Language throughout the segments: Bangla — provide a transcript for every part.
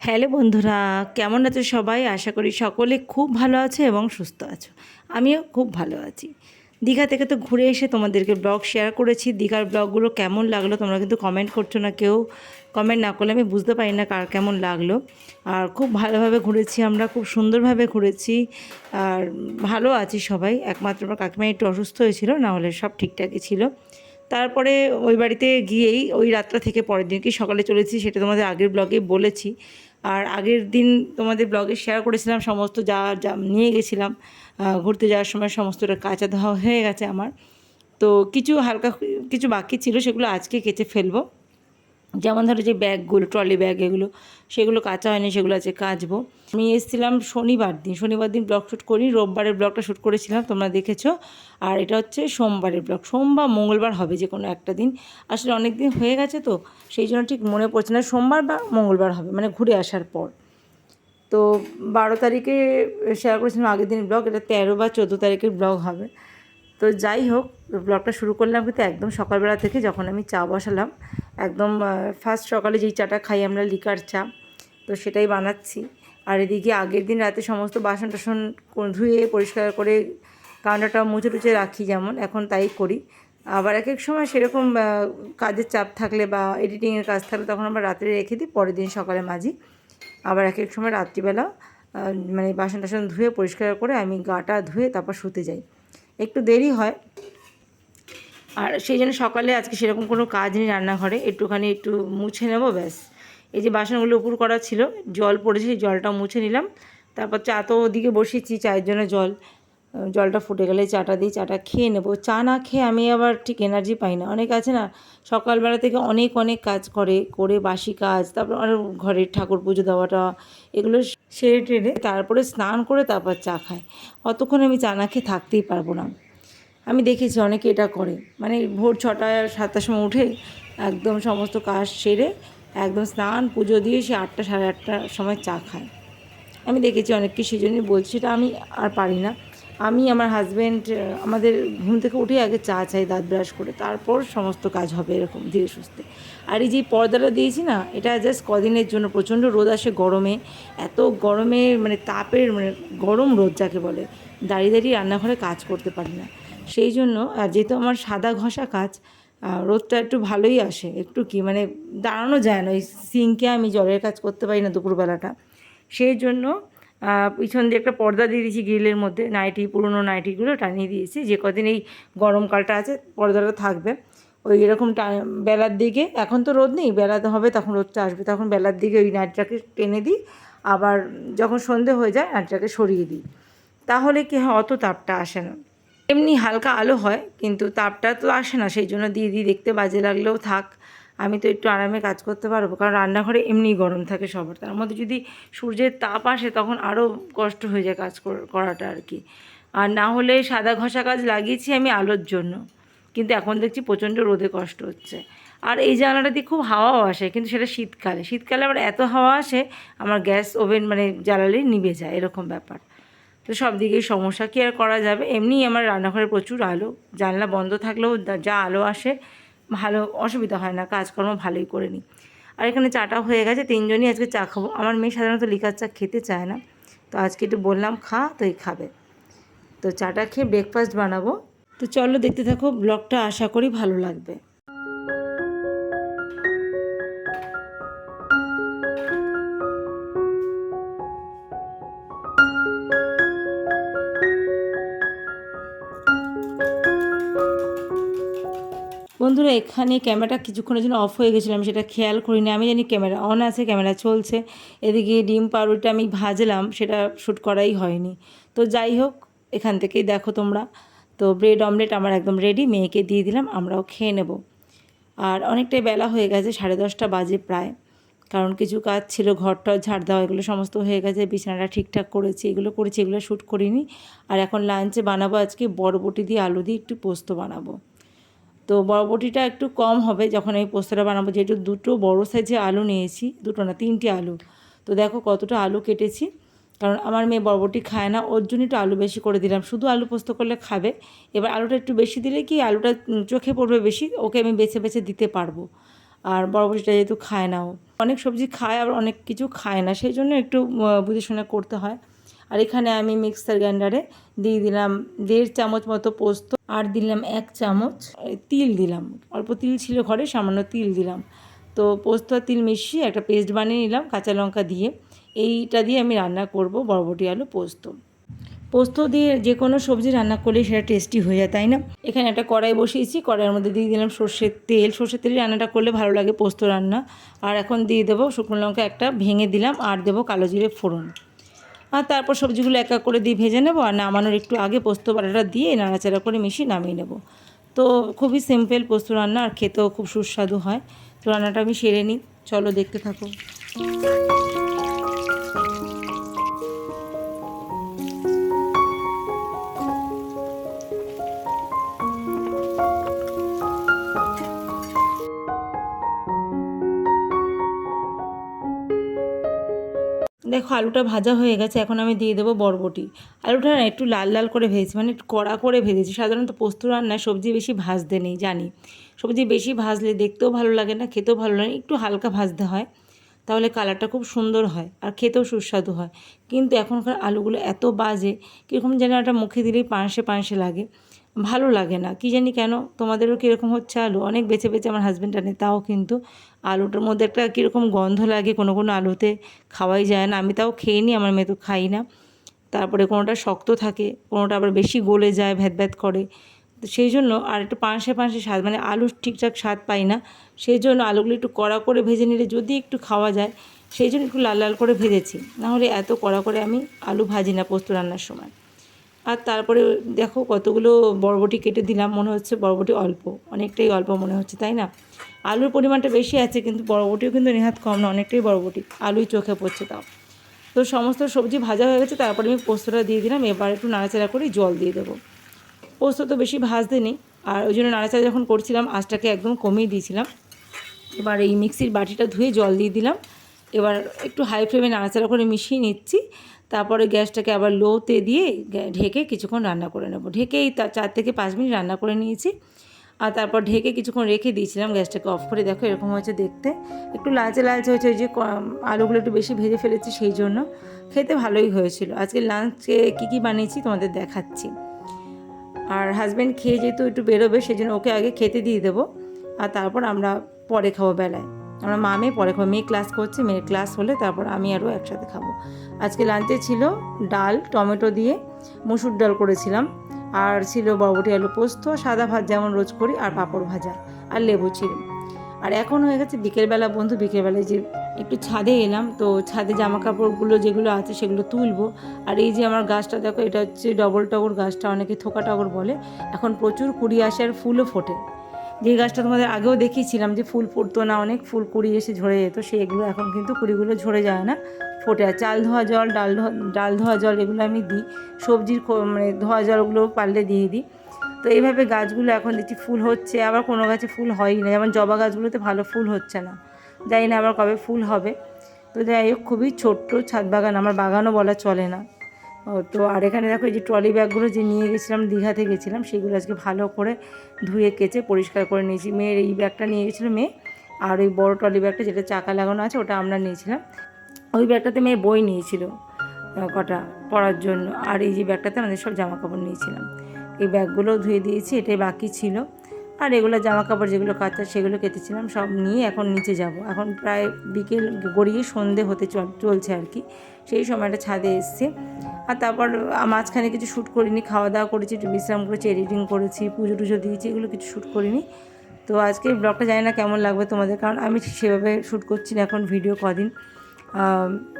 হ্যালো বন্ধুরা, কেমন আছো সবাই? আশা করি সকলে খুব ভালো আছো এবং সুস্থ আছো। আমিও খুব ভালো আছি। দীঘা থেকে তো ঘুরে এসে তোমাদেরকে ব্লগ শেয়ার করেছি। দীঘার ব্লগগুলো কেমন লাগল তোমরা কিন্তু কমেন্ট করছ না কেউ। কমেন্ট না করলে আমি বুঝতে পারি না কার কেমন লাগল। আর খুব ভালোভাবে ঘুরেছি আমরা, খুব সুন্দরভাবে ঘুরেছি। আর ভালো আছি সবাই। একমাত্র আমার কাকিমা একটু অসুস্থ হয়েছিল, না হলে সব ঠিকঠাকই ছিল। তারপরে ওই বাড়িতে গিয়েই ওই রাতটা থেকে পরের দিন কি সকালে চলেছি সেটা তোমাদের আগের ব্লগে বলেছি। আর আগের দিন তোমাদের ব্লগে শেয়ার করেছিলাম সমস্ত যা যা নিয়ে গেছিলাম ঘুরতে যাওয়ার সময় সমস্তটা কাঁচা ধোয়া হয়ে গেছে আমার। তো কিছু হালকা, কিছু বাকি ছিল সেগুলো আজকে কেচে ফেলব। যেমন ধরো যে ব্যাগগুলো, ট্রলি ব্যাগ এগুলো, সেগুলো কাঁচা হয়নি, সেগুলো আছে কাচবো। আমি এসেছিলাম শনিবার দিন শনিবার দিন ব্লগ শ্যুট করি, রোববারের ব্লগটা শ্যুট করেছিলাম, তোমরা দেখেছ। আর এটা হচ্ছে সোমবারের ব্লগ, সোমবার, মঙ্গলবার হবে যে কোনো একটা দিন। আসলে অনেক দিন হয়ে গেছে তো, সেই জন্য ঠিক মনে পড়ছে না, সোমবার বা মঙ্গলবার হবে মানে ঘুরে আসার পর। তো বারো তারিখে শেয়ার করেছিলাম আগের দিন ব্লগ, এটা তেরো বা চোদ্দ তারিখের ব্লগ হবে। তো যাই হোক, ব্লগটা শুরু করলাম কিন্তু একদম সকালবেলা থেকে যখন আমি চা বসালাম একদম ফার্স্ট সকালে যেই চাটা খাই আমরা লিকার চা, তো সেটাই বানাচ্ছি। আর এদিকে আগের দিন রাতে সমস্ত বাসন টাসন ধুয়ে পরিষ্কার করে কাউন্টারটা মুছে টুচে রাখি যেমন, এখন তাই করি। আবার এক এক সময় সেরকম কাজের চাপ থাকলে বা এডিটিংয়ের কাজ থাকলে তখন আমরা রাত্রে রেখে দিই, পরের দিন সকালে মাঝি আবার এক এক সময় রাত্রিবেলা মানে বাসন টাসন ধুয়ে পরিষ্কার করে আমি গাটা ধুয়ে তারপর শুতে যাই। একটু দেরি হয় আর সেই জন্য সকালে আজকে সেরকম কোনো কাজ নেই রান্নাঘরে, একটুখানি একটু মুছে নেব, ব্যাস। এই যে বাসনগুলো উপর করা ছিল, জল পড়েছে, সেই জলটা মুছে নিলাম। তারপর চা তো ওদিকে বসিয়েছি, চায়ের জন্য জল। জলটা ফুটে গেলে চাটা দিই, চাটা খেয়ে নেব। চা না খেয়ে আমি আবার ঠিক এনার্জি পাই না। অনেক আছে না, সকালবেলা থেকে অনেক অনেক কাজ করে করে বাসি কাজ, তারপর আরও ঘরের ঠাকুর পুজো দেওয়াটা, এগুলো সেরে টেরে তারপরে স্নান করে তারপর চা খায় অতক্ষণ আমি চা না খেয়ে থাকতেই পারব না। আমি দেখেছি অনেকে এটা করে। মানে ভোর ছটা, সাতটার সময় উঠে একদম সমস্ত কাজ সেরে একদম স্নান, পুজো দিয়ে সে আটটা, সাড়ে আটটার সময় চা খায়। আমি দেখেছি অনেককে সেই জন্যই বলছি, সেটা আমি আর পারি না। আমি আমার হাজব্যান্ড আমাদের ঘুম থেকে উঠে আগে চা চাই, দাঁত ব্রাশ করে, তারপর সমস্ত কাজ হবে এরকম ধীরে সুস্থে। আর এই যে পর্দাটা দিয়েছি না, এটা জাস্ট কদিনের জন্য, প্রচণ্ড রোদ আসে গরমে, এত গরমে মানে তাপের মানে গরম রোদ যাকে বলে, দাঁড়িয়ে দাঁড়িয়ে রান্নাঘরে কাজ করতে পারি না। সেই জন্য, আর যেহেতু আমার সাদা ঘষা কাজ রোদটা একটু ভালোই আসে। একটু কি মানে দাঁড়ানো যায় না। ওই সিঙ্কে আমি জলের কাজ করতে পারি না দুপুরবেলাটা। সেই জন্য পিছন দিয়ে একটা পর্দা দিয়ে দিয়েছি গ্রিলের মধ্যে। নাইটি, পুরনো নাইটিগুলো টানিয়ে দিয়েছি। যে কদিন এই গরমকালটা আছে, পর্দাটা থাকবে। ওই এরকম বেলার দিকে, এখন তো রোদ নেই বেলাতে হবে তখন রোদটা আসবে। তখন বেলার দিকে ওই নাইটটাকে টেনে দিই। আবার যখন সন্ধে হয়ে যায়, নাইটটাকে সরিয়ে দিই। তাহলে কি হয়, অত তাপটা আসে না। এমনি হালকা আলো হয়, কিন্তু তাপটা তো আসে না, সেই জন্য দিয়ে দিই দেখতে বাজে লাগলেও থাক, আমি তো একটু আরামে কাজ করতে পারব, কারণ রান্নাঘরে এমনি গরম থাকে সবার, তার মধ্যে যদি সূর্যের তাপ আসে তখন আরও কষ্ট হয়ে যায় কাজ কর- করাটা আর কি, আর না হলে সাদা ঘষা কাজ লাগিয়েছি আমি আলোর জন্য, কিন্তু এখন দেখছি প্রচণ্ড রোদে কষ্ট হচ্ছে, আর এই জানলাটা দিয়ে খুব হাওয়াও আসে, কিন্তু সেটা শীতকালে শীতকালে আবার এত হাওয়া আসে, আমার গ্যাস ওভেন মানে জ্বালালে নিভে যায়, এরকম ব্যাপার তো সব দিকেই সমস্যা। কি আর করা যাবে? এমনি আমার রান্নাঘরে প্রচুর আলো। জানলা বন্ধ থাকলেও যা আলো আসে, ভালো অসুবিধা হয় না। কাজকর্ম ভালোই করে নিই। আর এখানে চাটা হয়ে গেছে, তিনজনই আজকে চা খাব। আমার মেয়ে সাধারণত লিকার চা খেতে চায় না। তো আজকে একটু বললাম, খা তো এই খাবে। তো চাটা খেয়ে ব্রেকফাস্ট বানাবো। তো চলো দেখতে থাকো ব্লগটা আশা করি ভালো লাগবে। এখানে ক্যামেরাটা কিছুক্ষণের জন্য অফ হয়ে গেছিল, আমি সেটা খেয়াল করিনি। আমি জানি ক্যামেরা অন আছে, ক্যামেরা চলছে। এদিকে ডিম পাউরুটি আমি ভাজলাম, সেটা শ্যুট করাই হয়নি। তো যাই হোক, এখান থেকেই দেখো তোমরা। তো ব্রেড অমলেট আমার একদম রেডি মেয়েকে দিয়ে দিলাম, আমরাও খেয়ে নেব। আর অনেকটাই বেলা হয়ে গেছে, সাড়ে দশটা বাজে প্রায়। কারণ কিছু কাজ ছিল ঘরটা ঝাড় দেওয়া, এগুলো সমস্ত হয়ে গেছে, বিছানাটা ঠিকঠাক করেছি, এগুলো করেছি, এগুলো শ্যুট করিনি। আর এখন লাঞ্চে বানাবো আজকে, বরবটি দিয়ে আলু দিয়ে একটু পোস্ত বানাবো। তো বরবটিটা একটু কম হবে যখন আমি পোস্তটা বানাবো। যেহেতু দুটো বড় সাইজে আলু নিয়েছি, দুটো না, তিনটে আলু। তো দেখো কতটা আলু কেটেছি। কারণ আমার মেয়ে বরবটি খায় না, ওর জন্য একটু আলু বেশি করে দিলাম। শুধু আলু পোস্ত করলে খাবে। এবার আলুটা একটু বেশি দিলে কি আলুটা চোখে পড়বে বেশি, ওকে আমি বেছে বেছে দিতে পারব। আর বরবটিটা যেহেতু খায় না ও। অনেক সবজি খায়, আবার অনেক কিছু খায় না। সেই জন্য একটু বুঝে শুনে করতে হয়। আর এখানে আমি মিক্সার গ্রাইন্ডারে দিয়ে দিলাম দেড় চামচ মতো পোস্ত, আর দিলাম এক চামচ তিল দিলাম। অল্প তিল ছিল ঘরে, সামান্য তিল দিলাম। তো পোস্ত আর তিল মিশিয়ে একটা পেস্ট বানিয়ে নিলাম কাঁচা লঙ্কা দিয়ে। এইটা দিয়ে আমি রান্না করব বরবটি আলু পোস্ত। পোস্ত দিয়ে যে কোনো সবজি রান্না করলে সেটা টেস্টি হয়ে যায়, তাই না? এখানে একটা কড়াই বসিয়েছি, কড়াইয়ের মধ্যে দিয়ে দিলাম সর্ষের তেল। সর্ষের তেলে রান্নাটা করলে ভালো লাগে পোস্ত রান্না। আর এখন দিয়ে দেবো শুকনো লঙ্কা একটা, ভেঙে দিলাম, আর দেবো কালো জিরে ফোড়ন। আর তারপর সবজিগুলো এক এক করে দিয়ে ভেজে নেব আর নামানোর একটু আগে পোস্ত বাড়াটা দিয়ে নাড়াচাড়া করে মিশিয়ে নামিয়ে নেব। তো খুবই সিম্পল পোস্ত রান্না আর খেতেও খুব সুস্বাদু হয়। তো রান্নাটা আমি সেরে নিই। চলো দেখতে থাকো। দেখো আলুটা ভাজা হয়ে গেছে, এখন আমি দিয়ে দেবো বরবটি। আলুটা না একটু লাল লাল করে ভেজেছি মানে একটু কড়া করে ভেজেছি। সাধারণত পোস্ত রান্নায় সবজি বেশি ভাজতে নেই, জানি। সবজি বেশি ভাজলে দেখতেও ভালো লাগে না, খেতেও ভালো লাগে একটু হালকা ভাজতে হয়। তাহলে কালারটা খুব সুন্দর হয় আর খেতেও সুস্বাদু হয়। কিন্তু এখনকার আলুগুলো এত বাজে, কীরকম যেন একটা মুখে দিলেই পাঁশে পাঁশে লাগে। ভালো লাগে না। কি জানি কেন? তোমাদেরও কীরকম হচ্ছে আলু? অনেক বেছে বেছে আমার হাজব্যান্ড আনে, তাও কিন্তু। আলুটার মধ্যে একটা কীরকম গন্ধ লাগে, কোনো কোনো আলুতে খাওয়াই যায় না। আমি তাও খেয়ে নিই আমার মেয়ে তো খাই না। তারপরে কোনোটা শক্ত থাকে, কোনোটা আবার বেশি গলে যায়, ভ্যাত ভ্যাত করে। তো সেই জন্য আর একটু পাঁশে পাঁশে স্বাদ মানে আলুর ঠিকঠাক স্বাদ পাই না। সেই জন্য আলুগুলো একটু কড়া করে ভেজে নিলে যদি একটু খাওয়া যায়, সেই জন্য একটু লাল লাল করে ভেজেছি। নাহলে এত কড়া করে আমি আলু ভাজি না পোস্ত রান্নার সময়। আর তারপরে দেখো কতগুলো বরবটি কেটে দিলাম, মনে হচ্ছে বরবটি অল্প, অনেকটাই অল্প মনে হচ্ছে, তাই না? আলুর পরিমাণটা বেশি আছে কিন্তু বরবটিও কিন্তু নেহাত কম না, অনেকটাই বরবটি, আলুই চোখে পড়ছে তাও। তো সমস্ত সবজি ভাজা হয়ে গেছে, তারপরে আমি পোস্তটা দিয়ে দিলাম, এবার একটু নাড়াচাড়া করে জল দিয়ে দেবো। পোস্ত তো বেশি ভাজতে নেই, আর ওই জন্য নাড়াচাড়া যখন করছিলাম, আঁচটাকে একদম কমিয়ে দিয়েছিলাম। এবার এই মিক্সির বাটিটা ধুয়ে জল দিয়ে দিলাম, এবার একটু হাই ফ্লেমে নাড়াচাড়া করে মিশিয়ে নিচ্ছি। তারপরে গ্যাসটাকে আবার লোতে দিয়ে ঢেকে কিছুক্ষণ রান্না করে নেব। ঢেকেই চার থেকে পাঁচ মিনিট রান্না করে নিয়েছি। আর তারপর ঢেকে কিছুক্ষণ রেখে দিয়েছিলাম গ্যাসটাকে অফ করে। দেখো এরকম হয়েছে দেখতে। একটু লালচে লালচে হয়েছে ওই যে আলুগুলো একটু বেশি ভেজে ফেলেছি সেই জন্য। খেতে ভালোই হয়েছিল। আজকে লাঞ্চে কী কী বানিয়েছি তোমাদের দেখাচ্ছি। আর হাজব্যান্ড খেয়ে যেহেতু একটু বেরোবে সেই জন্য ওকে আগে খেতে দিয়ে দেবো। আর তারপর আমরা পরে খাব বেলায়। আমরা মা মেয়ে পরে মেয়ে ক্লাস করছে, মেয়ের ক্লাস হলে তারপর আমি আরও একসাথে খাব। আজকে লাঞ্চে ছিল ডাল, টমেটো দিয়ে মুসুর ডাল করেছিলাম। আর ছিল বরবটি আলু পোস্ত, সাদা ভাত যেমন রোজ করি, আর পাঁপড় ভাজা, আর লেবু ছিল আর এখন হয়ে গেছে বিকেলবেলা বন্ধু, বিকেলবেলায় যে একটু ছাদে এলাম, তো ছাদে জামা কাপড়গুলো যেগুলো আছে সেগুলো তুলবো। আর এই যে আমার গাছটা দেখো, এটা হচ্ছে ডবল টগর গাছটা, অনেকে থোকা টগর বলে। এখন প্রচুর কুড়ি আসে আর ফুলও ফোটে। যে গাছটা তোমাদের আগেও দেখিয়েছিলাম যে ফুল ফুটতো না, অনেক ফুল কুড়ি এসে ঝরে যেত, সেগুলো এখন কিন্তু কুড়িগুলো ঝরে যায় না। ফোটে আর চাল ধোয়া জল, ডাল ধোয়া ডাল ধোয়া জল এগুলো আমি দিই। সবজির মানে ধোয়া জলগুলো পারলে দিয়ে দিই। তো এইভাবে গাছগুলো এখন দেখছি ফুল হচ্ছে, আবার কোনো গাছে ফুল হয়ই না। যেমন জবা গাছগুলোতে ভালো ফুল হচ্ছে না। জানি না আবার কবে ফুল হবে। তো যাই হোক, খুবই ছোট্ট ছাদ বাগান, আমার বাগানও বলা চলে না। তো আর এখানে দেখো এই যে ট্রলি ব্যাগগুলো যে নিয়ে গেছিলাম, দীঘাতে গেছিলাম, সেগুলো আজকে ভালো করে ধুয়ে কেচে পরিষ্কার করে নিয়েছি। মেয়ের এই ব্যাগটা নিয়ে গেছিল মেয়ে, আর ওই বড় ট্রলি ব্যাগটা যেটা চাকা লাগানো আছে, ওটা আমরা নিয়েছিলাম। ওই ব্যাগটাতে মেয়ে বই নিয়েছিল কটা পড়ার জন্য। আর এই যে ব্যাগটাতে আমাদের সব জামা কাপড় নিয়েছিলাম। এই ব্যাগগুলো ধুয়ে দিয়েছি, এটাই বাকি ছিল। আর এগুলো জামা কাপড় যেগুলো কাচা সেগুলো কেটেছিলাম, সব নিয়ে এখন নিচে যাব। এখন প্রায় বিকেল গড়িয়ে সন্ধে হতে চল, চলছে আর কি। সেই সময়টা ছাদে এসছে। আর তারপর মাঝখানে কিছু শ্যুট করিনি, খাওয়া দাওয়া করেছি, একটু বিশ্রাম করেছি, এডিটিং করেছি, পুজো টুজো দিয়েছি, এগুলো কিছু শ্যুট করিনি। তো আজকে ব্লগটা জানি না কেমন লাগবে তোমাদের, কারণ আমি সেভাবে শ্যুট করছি না এখন ভিডিও কদিন।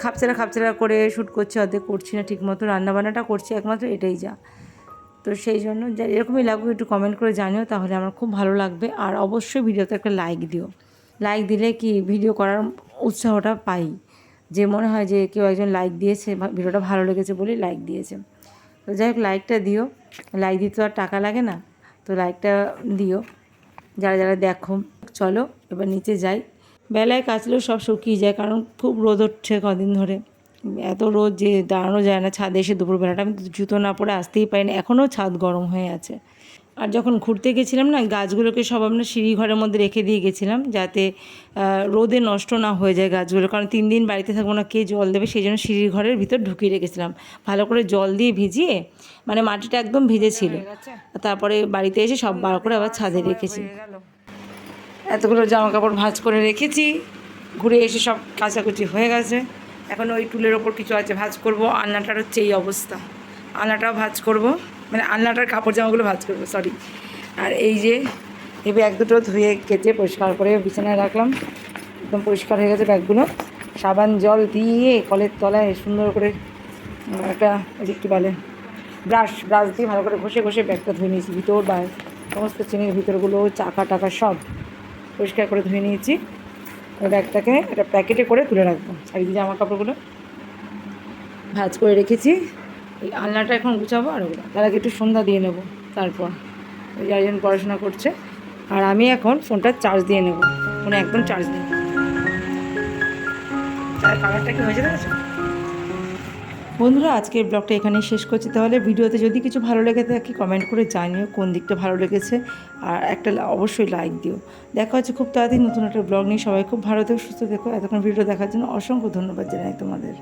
খাপছাড়া খাপছাড়া করে শ্যুট করছি, অর্ধেক করছি না ঠিক মতো রান্নাবান্নাটা করছি, একমাত্র এটাই যা। তো সেই জন্য এরকমই লাগুক একটু কমেন্ট করে জানিও, তাহলে আমার খুব ভালো লাগবে। আর অবশ্যই ভিডিওতে একটা লাইক দিও। লাইক দিলে কি ভিডিও করার উৎসাহটা পাই। যে মনে হয় যে কেউ একজন লাইক দিয়েছে ভিডিওটা ভালো লেগেছে বলে লাইক দিয়েছে। তো যাই হোক লাইকটা দিও। লাইক দিতে তো আর টাকা লাগে না। তো লাইকটা দিও। যারা যারা দেখো, চলো, এবার নিচে যাই। বেলায় কাচলেও সব শুকিয়ে যায়, কারণ খুব রোদ উঠছে কদিন ধরে। এত রোদ যে দাঁড়ানো যায় না ছাদে এসে দুপুরবেলাটা। আমি জুতো না পরে আসতেই পারি না এখনও ছাদ গরম হয়ে আছে। আর যখন ঘুরতে গেছিলাম না গাছগুলোকে সব আমরা সিঁড়ি ঘরের মধ্যে রেখে দিয়ে গেছিলাম যাতে রোদে নষ্ট না হয়ে যায় গাছগুলো। কারণ তিন দিন বাড়িতে থাকব না কে জল দেবে? সেই জন্য সিঁড়ির ঘরের ভিতর ঢুকিয়ে রেখেছিলাম। ভালো করে জল দিয়ে ভিজিয়ে মানে মাটিটা একদম ভিজে ছিল। তারপরে বাড়িতে এসে সব বার করে আবার ছাদে রেখেছি। এতগুলো জামা কাপড় ভাঁজ করে রেখেছি ঘুরে এসে সব কাচাকুচি হয়ে গেছে। এখন ওই টুলের ওপর কিছু আছে, ভাজ করব। আলনাটার হচ্ছে এই অবস্থা। আলনাটাও ভাজ করব। মানে আলনাটার কাপড় জামাগুলো ভাজ করব সরি আর এই যে, এই ব্যাগ দুটো ধুয়ে কেচে পরিষ্কার করে বিছানায় রাখলাম। একদম পরিষ্কার হয়ে গেছে ব্যাগগুলো। সাবান, জল দিয়ে কলের তলায় সুন্দর করে একটা ওই কী বলে, ব্রাশ ব্রাশ দিয়ে ভালো করে ঘষে ঘষে ব্যাগটা ধুয়ে নিয়েছি। ভিতর বা, সমস্ত চেনের ভিতরগুলো, চাকা টাকা সব পরিষ্কার করে ধুয়ে নিয়েছি। ব্যাগটাকে একটা প্যাকেটে করে তুলে রাখব। আর এই জামা কাপড়গুলো ভাজ করে রেখেছি। এই আলনাটা এখন গুছাবো আর ওগুলো। তার আগে একটু সন্ধ্যা দিয়ে নেব, তারপর ওই চারজন পড়াশোনা করছে। আর আমি এখন ফোনটা চার্জ দিয়ে নেব, ফোনে একদম চার্জ নেই। তার কালারটা কি হয়েছে দেখেছ? বন্ধুরা, আজকের ব্লগটা এখানেই শেষ করছি। তাহলে ভিডিওতে যদি কিছু ভালো লেগে থাকে কমেন্ট করে জানিও কোন দিকটা ভালো লেগেছে। আর একটা অবশ্যই লাইক দিও। দেখা হচ্ছে খুব তাড়াতাড়ি নতুন একটা ব্লগ নিয়ে। সবাই খুব ভালো থেকো, সুস্থ থেকো। এতক্ষণ ভিডিও দেখার জন্য অসংখ্য ধন্যবাদ জানাই তোমাদের।